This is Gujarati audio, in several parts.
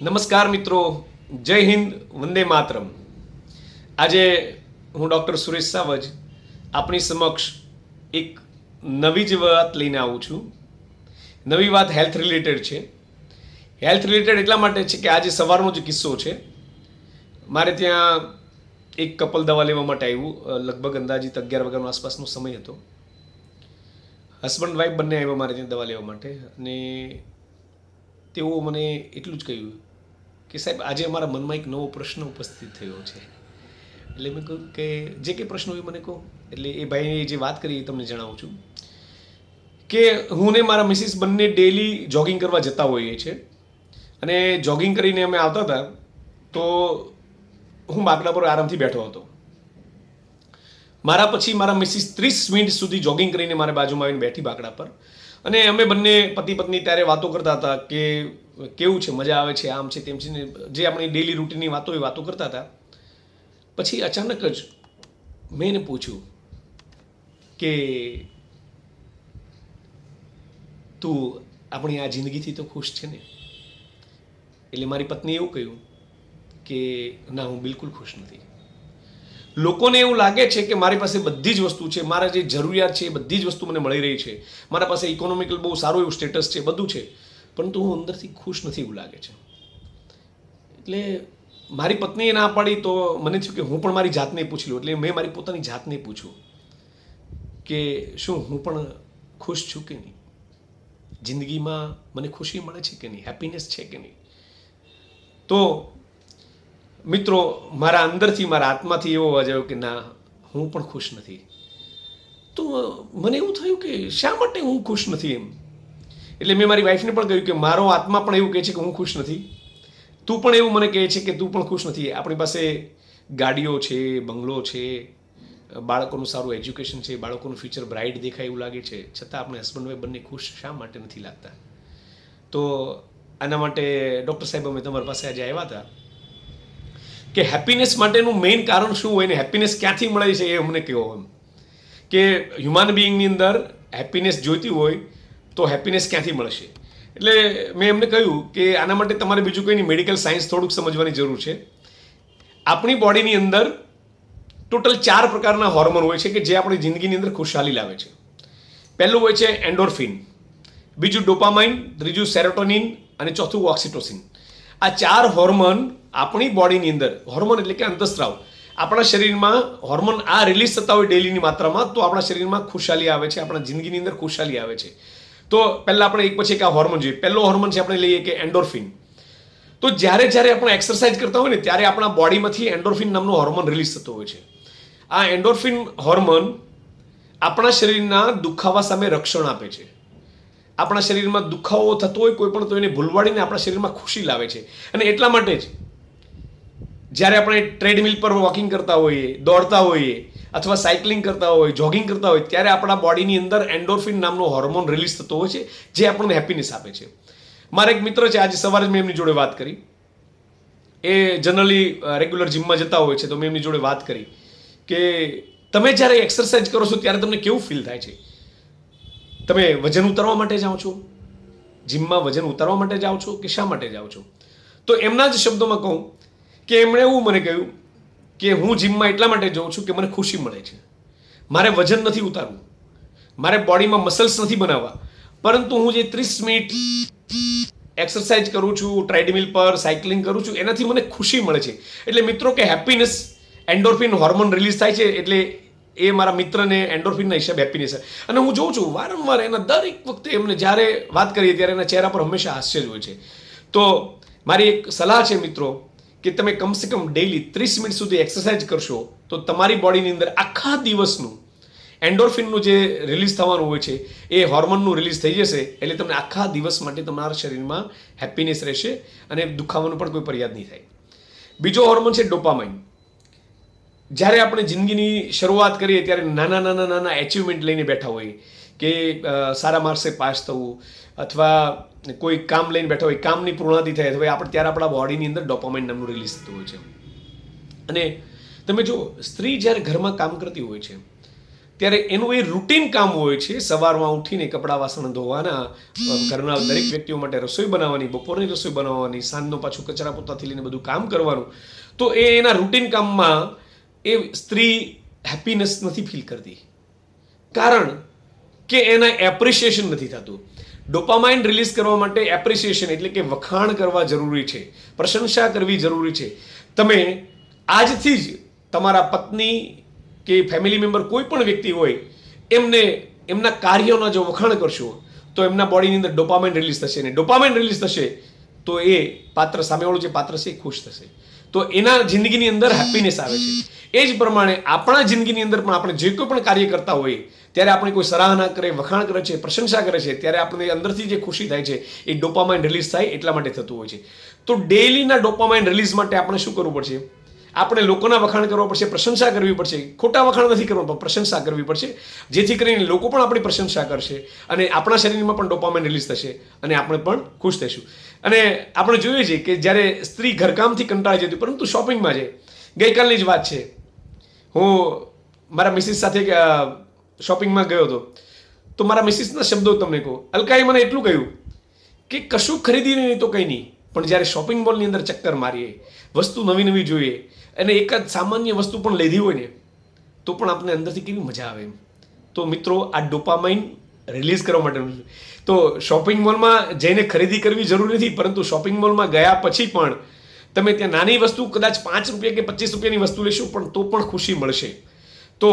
નમસ્કાર મિત્રો, જય હિન્દ, વંદે માતરમ. આજે હું ડૉક્ટર સુરેશ સાવજ આપણી સમક્ષ એક નવી જ વાત લઈને આવું છું. નવી વાત હેલ્થ રિલેટેડ છે. હેલ્થ રિલેટેડ એટલા માટે છે કે આજે સવારનો જ કિસ્સો છે. મારે ત્યાં એક કપલ દવા લેવા માટે આવ્યું લગભગ અંદાજિત અગિયાર વાગ્યાનો આસપાસનો સમય હતો. હસબન્ડ વાઈફ બંને આવ્યા મારે ત્યાં દવા લેવા માટે અને તેઓ મને એટલું જ કહ્યું કે સાહેબ, આજે અમારા મનમાં એક નવો પ્રશ્ન ઉપસ્થિત થયો છે. એટલે મેં કહ્યું કે જે કંઈ પ્રશ્ન હોય મને કહો. એટલે એ ભાઈએ જે વાત કરી એ તમને જણાવું છું. કે હું ને મારા મિસિસ બંને ડેલી જોગિંગ કરવા જતા હોઈએ છીએ. અને જોગિંગ કરીને અમે આવતા હતા, તો હું બાકડા પર આરામથી બેઠો હતો. મારા પછી મારા મિસિસ ત્રીસ મિનિટ સુધી જોગિંગ કરીને મારા બાજુમાં આવીને બેઠી બાકડા પર. અને અમે બંને પતિ પત્ની ત્યારે વાતો કરતા હતા કે કેવું છે, મજા આવે છે, આમ છે તેમ છે ને જે આપણી ડેલી રૂટીનની વાતો એ વાતો કરતા હતા. પછી અચાનક જ મેં એને પૂછ્યું કે તું આપણી આ જિંદગીથી તો ખુશ છે ને? એટલે મારી પત્નીએ એવું કહ્યું કે ના, હું બિલકુલ ખુશ નથી. લોકોને એવું લાગે છે કે મારી પાસે બધી જ વસ્તુ છે, મારા જે જરૂરિયાત છે એ બધી જ વસ્તુ મને મળી રહી છે. મારા પાસે ઇકોનોમિકલ બહુ સારું એવું સ્ટેટસ છે, બધું છે. પરંતુ હું અંદરથી ખુશ નથી એવું લાગે છે. એટલે મારી પત્નીએ ના પાડી તો મને થયું કે હું પણ મારી જાતને પૂછી લઉં. એટલે મેં મારી પોતાની જાતને પૂછ્યું કે શું હું પણ ખુશ છું કે નહીં? જિંદગીમાં મને ખુશી મળે છે કે નહીં? હેપીનેસ છે કે નહીં? તો મિત્રો, મારા અંદરથી, મારા આત્માથી એવો અવાજ આવ્યો કે, ના, હું પણ ખુશ નથી. તો મને એવું થયું કે, શા માટે હું ખુશ નથી એમ? એટલે મેં મારી વાઈફને પણ કહ્યું કે, મારો આત્મા પણ એવું કહે છે કે હું ખુશ નથી. તું પણ એવું મને કહે છે કે, તું પણ ખુશ નથી. આપણી પાસે ગાડીઓ છે, બંગલો છે, બાળકોનું સારું એજ્યુકેશન છે, બાળકોનું ફ્યુચર બ્રાઇટ દેખાય એવું લાગે છે. છતાં આપણે હસબન્ડ વાઈફ બંને ખુશ શા માટે નથી લાગતા? તો આના માટે ડૉક્ટર સાહેબ અમે તમારી પાસે આજે આવ્યા હતા. કે હેપીનેસ માટેનું મેઇન કારણ શું હોય ને? હેપીનેસ ક્યાંથી મળે છે એ અમને કહો એમ. કે હ્યુમન બિઈંગની અંદર હેપીનેસ જોઈતી હોય તો હેપીનેસ ક્યાંથી મળશે એટલે મેં એમને કહ્યું કે આના માટે તમારે બીજું કંઈ નહીં મેડિકલ સાયન્સ થોડુંક સમજવાની જરૂર છે. આપણી બોડીની અંદર ટોટલ ચાર પ્રકારના હોર્મોન હોય છે કે જે આપણી જિંદગીની અંદર ખુશહાલી લાવે છે. પહેલું હોય છે એન્ડોરફિન બીજું ડોપામાઇન ત્રીજું સેરોટોનિન અને ચોથું ઓક્સિટોસિન આ ચાર હોર્મોન આપણી બોડીની અંદર હોર્મોન એટલે કે અંતસ્ત્રાવ આપણા શરીરમાં હોર્મોન આ રિલીઝ થતા હોય ડેલીની માત્રામાં, તો આપણા શરીરમાં ખુશાલી આવે છે, આપણા જિંદગીની અંદર ખુશાલી આવે છે. તો પહેલાં આપણે એક પછી એક આ હોર્મોન જોઈએ. પહેલો હોર્મોન છે આપણે લઈએ કે એન્ડોર્ફિન તો જ્યારે જ્યારે આપણે એક્સરસાઇઝ કરતા હોય ને, ત્યારે આપણા બોડીમાંથી એન્ડોર્ફિન નામનો હોર્મોન રિલીઝ થતો હોય છે. આ એન્ડોર્ફિન હોર્મોન આપણા શરીરના દુખાવા સામે રક્ષણ આપે છે. આપણા શરીરમાં દુખાવો થતો હોય કોઈ પણ, તો એને ભૂલવાડીને આપણા શરીરમાં ખુશી લાવે છે. અને એટલા માટે જ જ્યારે આપણે ટ્રેડમિલ પર વોકિંગ કરતા હોઈએ, દોડતા હોઈએ, અથવા સાયકલિંગ કરતા હોય જોગિંગ કરતા હોય ત્યારે આપણા બોડીની અંદર એન્ડોર્ફિન નામનો હોર્મોન રિલીઝ થતો હોય છે, જે આપણને હેપીનેસ આપે છે. મારા એક મિત્ર છે, આજે સવારે જ મેં એમની જોડે વાત કરી. એ જનરલી રેગ્યુલર જિમમાં જતા હોય છે, તો મેં એમની જોડે વાત કરી કે તમે જ્યારે એક્સરસાઇઝ કરો છો, ત્યારે તમને કેવું ફીલ થાય છે? તમે વજન ઉતારવા માટે જાઓ છો? જિમમાં વજન ઉતારવા માટે જાઓ છો કે શા માટે જાઓ છો? તો એમના જ શબ્દોમાં કહું કે એમણે એવું મને કહ્યું કે હું જિમમાં એટલા માટે જાઉં છું કે મને ખુશી મળે છે. મારે વજન નથી ઉતારવું. મારે બોડીમાં મસલ્સ નથી બનાવવા. પરંતુ હું જે ત્રીસ મિનિટ એક્સરસાઇઝ કરું છું ટ્રેડમિલ પર સાયકલિંગ કરું છું, એનાથી મને ખુશી મળે છે. એટલે મિત્રો કે હેપીનેસ એન્ડોર્ફિન હોર્મોન રિલીઝ થાય છે, એટલે એ મારા મિત્રને એન્ડોર્ફિનના હિસાબે હેપીનેસ અને હું જોઉં છું, વારંવાર એના દરેક વખતે એમને જ્યારે વાત કરીએ ત્યારે એના ચહેરા પર હંમેશા હાસ્ય જ હોય છે. તો મારી એક સલાહ છે મિત્રો કે તમે કમસે કમ ડેઈલી ત્રીસ મિનિટ સુધી એક્સરસાઇઝ કરશો, તો તમારી બોડીની અંદર આખા દિવસનું એન્ડોર્ફિનનું જે રિલીઝ થવાનું હોય છે, એ હોર્મોનનું રિલીઝ થઈ જશે, એટલે તમને આખા દિવસ માટે તમારા શરીરમાં હેપીનેસ રહેશે અને દુખાવાનું પણ કોઈ ફરિયાદ નહીં થાય. બીજો હોર્મોન છે ડોપામાઇન જ્યારે આપણે જિંદગીની શરૂઆત કરીએ, ત્યારે નાના નાના નાના એચિવમેન્ટ લઈને બેઠા હોઈએ કે સારા માર્ક્સે પાસ થવું, અથવા કોઈ કામ લઈને બેઠા હોય, કામની પૂર્ણાતિ થાય અથવા આપણે ત્યારે આપણા બોડીની અંદર ડોપામાઇન નામનું રિલીઝ થતું હોય છે. અને તમે જો સ્ત્રી જ્યારે ઘરમાં કામ કરતી હોય છે, ત્યારે એનું એ રૂટીન કામ હોય છે, સવારમાં ઉઠીને કપડાં વાસણ ધોવાના ઘરના દરેક વ્યક્તિઓ માટે રસોઈ બનાવવાની, બપોરની રસોઈ બનાવવાની, સાંજનો પાછું કચરા પોતાથી લઈને બધું કામ કરવાનું, તો એ એના રૂટીન કામમાં એ સ્ત્રી હેપીનેસ નથી ફીલ કરતી. કારણ કે એના એપ્રિસિએશન નથી થતું. ડોપામાઇન રિલીઝ કરવા માટે એપ્રિસિએશન એટલે કે વખાણ કરવા જરૂરી છે, પ્રશંસા કરવી જરૂરી છે. તમે આજથી જ તમારા પત્ની કે ફેમિલી મેમ્બર કોઈ પણ વ્યક્તિ હોય, એમને એમના કાર્યોના જો વખાણ કરશો, તો એમના બોડીની અંદર ડોપામાઇન રિલીઝ થશે. અને ડોપામાઇન રિલીઝ થશે, તો એ પાત્ર સામેવાળું જે પાત્ર છે એ ખુશ થશે. તો એના જિંદગીની અંદર હેપીનેસ આવે છે. એ જ પ્રમાણે આપણા જિંદગીની અંદર પણ આપણે જે કોઈ પણ કાર્ય કરતા હોઈએ ત્યારે આપણે કોઈ સરાહના કરે, વખાણ કરે છે, પ્રશંસા કરે છે, ત્યારે આપણે અંદરથી જે ખુશી થાય છે, એ ડોપામાઇન રિલીઝ થાય એટલા માટે થતું હોય છે. તો ડેલીના ડોપામાઇન રિલીઝ માટે આપણે શું કરવું પડશે? આપણે લોકોના વખાણ કરવા પડશે, પ્રશંસા કરવી પડશે. ખોટા વખાણ નથી કરવા, પણ પ્રશંસા કરવી પડશે. જેથી કરીને લોકો પણ આપણી પ્રશંસા કરશે અને આપણા શરીરમાં પણ ડોપામાઇન રિલીઝ થશે અને આપણે પણ ખુશ થઈશું. અને આપણે જોઈએ છીએ કે જ્યારે સ્ત્રી ઘરકામથી કંટાળી જતી પરંતુ શોપિંગમાં છે ગઈકાલની જ વાત છે. હું મારા મિસિસ સાથે શોપિંગમાં ગયો હતો. તો મારા મિસિસના શબ્દો તમને કહું. અલકાએ મને એટલું કહ્યું કે કશું ખરીદી નહીં તો કંઈ નહીં. પણ જ્યારે શોપિંગ મોલની અંદર ચક્કર મારીએ, વસ્તુ નવી નવી જોઈએ અને એક જ સામાન્ય વસ્તુ પણ લીધી હોય ને, તો પણ આપણે અંદરથી કેવી મજા આવે એમ. તો મિત્રો, આ ડોપામાઇન રિલીઝ કરવા માટેનું તો શોપિંગ મોલમાં જઈને ખરીદી કરવી જરૂરી નથી, પરંતુ શોપિંગ મોલમાં ગયા પછી પણ તમે ત્યાં નાની વસ્તુ, કદાચ પાંચ રૂપિયા કે પચીસ રૂપિયાની વસ્તુ લેશો, પણ તો પણ ખુશી મળશે. તો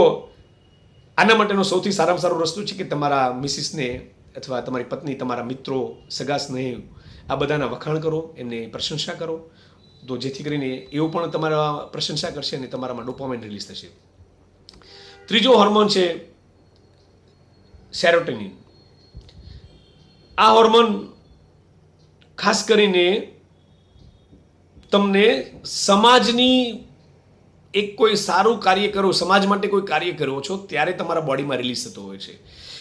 આના માટેનો સૌથી સારામાં સારો રસ્તો છે કે તમારા મિસિસને અથવા તમારી પત્ની, તમારા મિત્રો, સગા સ્નેહ આ બધાના વખાણ કરો, એમને પ્રશંસા કરો. તો જેથી કરીને એવું પણ તમારા પ્રશંસા કરશે અને તમારામાં ડોપામાઇન રિલીઝ થશે. ત્રીજો હોર્મોન છે સેરોટેનિન આ હોર્મોન ખાસ કરીને તમને સમાજની એક કોઈ સારું કાર્ય કરો, સમાજ માટે કોઈ કાર્ય કરો છો, ત્યારે તમારા બોડીમાં રિલીઝ થતો હોય છે.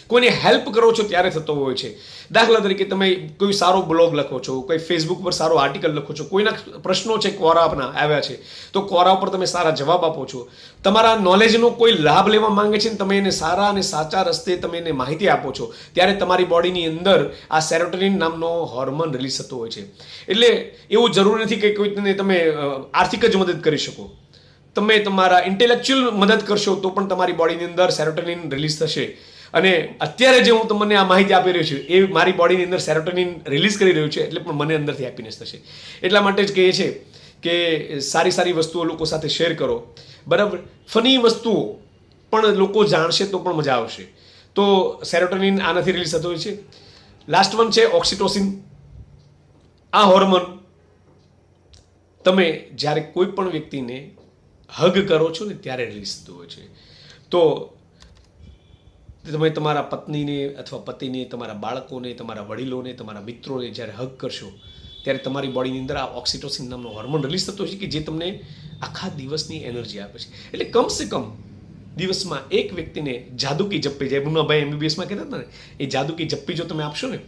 કોઈને હેલ્પ કરો છો ત્યારે થતો હોય છે. દાખલા તરીકે તમે કોઈ સારો બ્લોગ લખો છો, કોઈ ફેસબુક પર સારો આર્ટિકલ લખો છો, કોઈના પ્રશ્નો છે કોરાના આવ્યા છે, તો કોરા ઉપર તમે સારા જવાબ આપો છો. તમારા નોલેજનો કોઈ લાભ લેવા માંગે છે ને તમે એને સારા અને સાચા રસ્તે તમે એને માહિતી આપો છો, ત્યારે તમારી બોડીની અંદર આ સેરોટોનિન નામનો હોર્મોન રિલીઝ થતો હોય છે. એટલે એવું જરૂરી નથી કે કોઈને તમે આર્થિક જ મદદ કરી શકો. તમે તમારા ઇન્ટેલેક્ચ્યુઅલ મદદ કરશો તો પણ તમારી બોડીની અંદર સેરોટોનિન રિલીઝ થશે. અને અત્યારે જે હું તમને આ માહિતી આપી રહ્યો છું, એ મારી બોડીની અંદર સેરોટોનિન રિલીઝ કરી રહ્યું છે, એટલે પણ મને અંદરથી હેપીનેસ થશે. એટલા માટે જ કહીએ છે કે સારી સારી વસ્તુઓ લોકો સાથે શેર કરો. બરાબર? ફની વસ્તુઓ પણ લોકો જાણશે તો પણ મજા આવશે. તો સેરોટોનિન આનાથી રિલીઝ થતો હોય છે. લાસ્ટ વન છે ઓક્સિટોસિન આ હોર્મોન તમે જ્યારે કોઈ પણ વ્યક્તિને હગ કરો છો ને ત્યારે રિલીઝ થતું હોય છે. તો તમે તમારા પત્નીને અથવા પતિને, તમારા બાળકોને, તમારા વડીલોને, તમારા મિત્રોને જ્યારે હગ કરશો, ત્યારે તમારી બોડીની અંદર આ ઓક્સિટોસિન નામનો હોર્મોન રિલીઝ થતો છે કે જે તમને આખા દિવસની એનર્જી આપે છે. એટલે કમસે કમ દિવસમાં એક વ્યક્તિને જાદુકી જપ્પી, જે મુન્નાભાઈ એમબીબીએસમાં કહેતા હતા ને, એ જાદુકી જપ્પી જો તમે આપશો ને,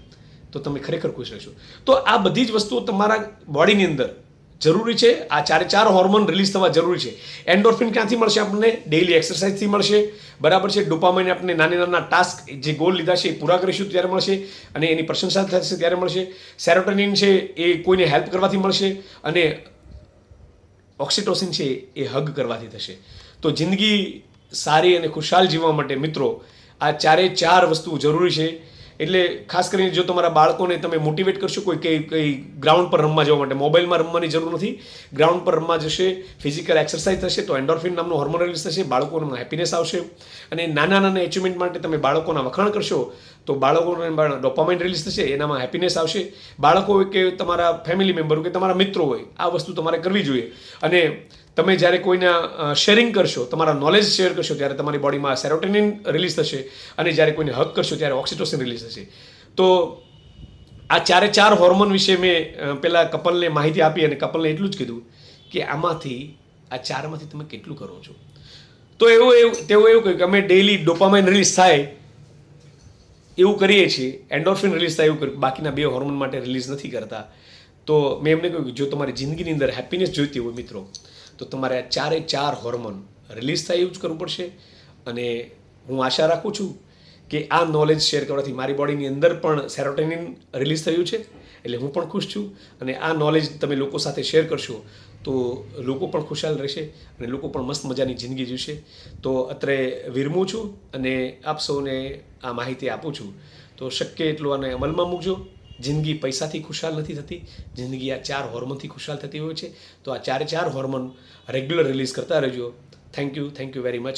તો તમે ખરેખર ખુશ રહેશો. તો આ બધી જ વસ્તુઓ તમારા બોડીની અંદર જરૂરી છે. આ ચારે ચાર હોર્મોન રિલીઝ થવા જરૂરી છે. એન્ડોર્ફિન ક્યાંથી મળશે આપણને? ડેઇલી એક્સરસાઇઝથી મળશે. બરાબર છે. ડોપામાઇન આપણે નાના નાના ટાસ્ક જે ગોલ લીધા છે એ પૂરા કરીશું ત્યારે મળશે અને એની પ્રશંસા થશે ત્યારે મળશે. સેરોટોનિન છે એ કોઈને હેલ્પ કરવાથી મળશે અને ઓક્સિટોસિન છે એ હગ કરવાથી થશે. તો જિંદગી સારી અને ખુશાલ જીવવા માટે મિત્રો, આ ચારે ચાર વસ્તુ જરૂરી છે. એટલે ખાસ કરીને જો તમારા બાળકોને તમે મોટિવેટ કરશો કોઈ કઈ કઈ ગ્રાઉન્ડ પર રમવા જવા માટે. મોબાઈલમાં રમવાની જરૂર નથી. ગ્રાઉન્ડ પર રમવા જશે ફિઝિકલ એક્સરસાઇઝ થશે, તો એન્ડોર્ફિન નામનો હોર્મોન રિલીઝ થશે, બાળકોમાં હેપીનેસ આવશે. અને નાના નાના એચિવમેન્ટ માટે તમે બાળકોના વખાણ કરશો, તો બાળકોને ડોપામાઇન રિલીઝ થશે, એનામાં હેપીનેસ આવશે. બાળકો હોય કે તમારા ફેમિલી મેમ્બર હોય કે તમારા મિત્રો હોય, આ વસ્તુ તમારે કરવી જોઈએ. અને તમે જ્યારે કોઈના શેરિંગ કરશો, તમારા નોલેજ શેર કરશો, ત્યારે તમારી બોડીમાં સેરોટેનિન રિલીઝ થશે અને જ્યારે કોઈને હક કરશો, ત્યારે ઓક્સિટોસિન રિલીઝ થશે. તો આ ચારે ચાર હોર્મોન વિશે મેં પેલા કપલને માહિતી આપી અને કપલને એટલું જ કીધું કે આમાંથી, આ ચારમાંથી તમે કેટલું કરો છો? તો એવું એવું, તેઓ એવું કહ્યું કે અમે ડેઈલી ડોપામાઇન રિલીઝ થાય, એવું કરીએ છીએ એન્ડોર્ફિન રિલીઝ થાય, એવું કર્યું. બાકીના બે હોર્મોન માટે રિલીઝ નથી કરતા. તો મેં એમને કહ્યું કે જો તમારી જિંદગીની અંદર હેપીનેસ જોઈતી હોય, મિત્રો તો તમારે આ ચારે ચાર હોર્મોન રિલીઝ થાય એવું જ કરવું પડશે. અને હું આશા રાખું છું કે આ નોલેજ શેર કરવાથી મારી બોડીની અંદર પણ સેરોટેનિન રિલીઝ થયું છે. એટલે હું પણ ખુશ છું અને આ નોલેજ તમે લોકો સાથે શેર કરશો તો લોકો પણ ખુશાલ રહેશે અને લોકો પણ મસ્ત મજાની જિંદગી જીવશે. તો અત્રે વિરમું છું અને આપ સૌને આ માહિતી આપું છું. તો શક્ય એટલું આને અમલમાં મૂકજો. જિંદગી પૈસાથી ખુશાલ નથી થતી, જિંદગી આ ચાર હોર્મોનથી ખુશાલ થતી હોય છે. તો આ ચારે ચાર હોર્મોન રેગ્યુલર રિલીઝ કરતા રહેજો. Thank you thank you very much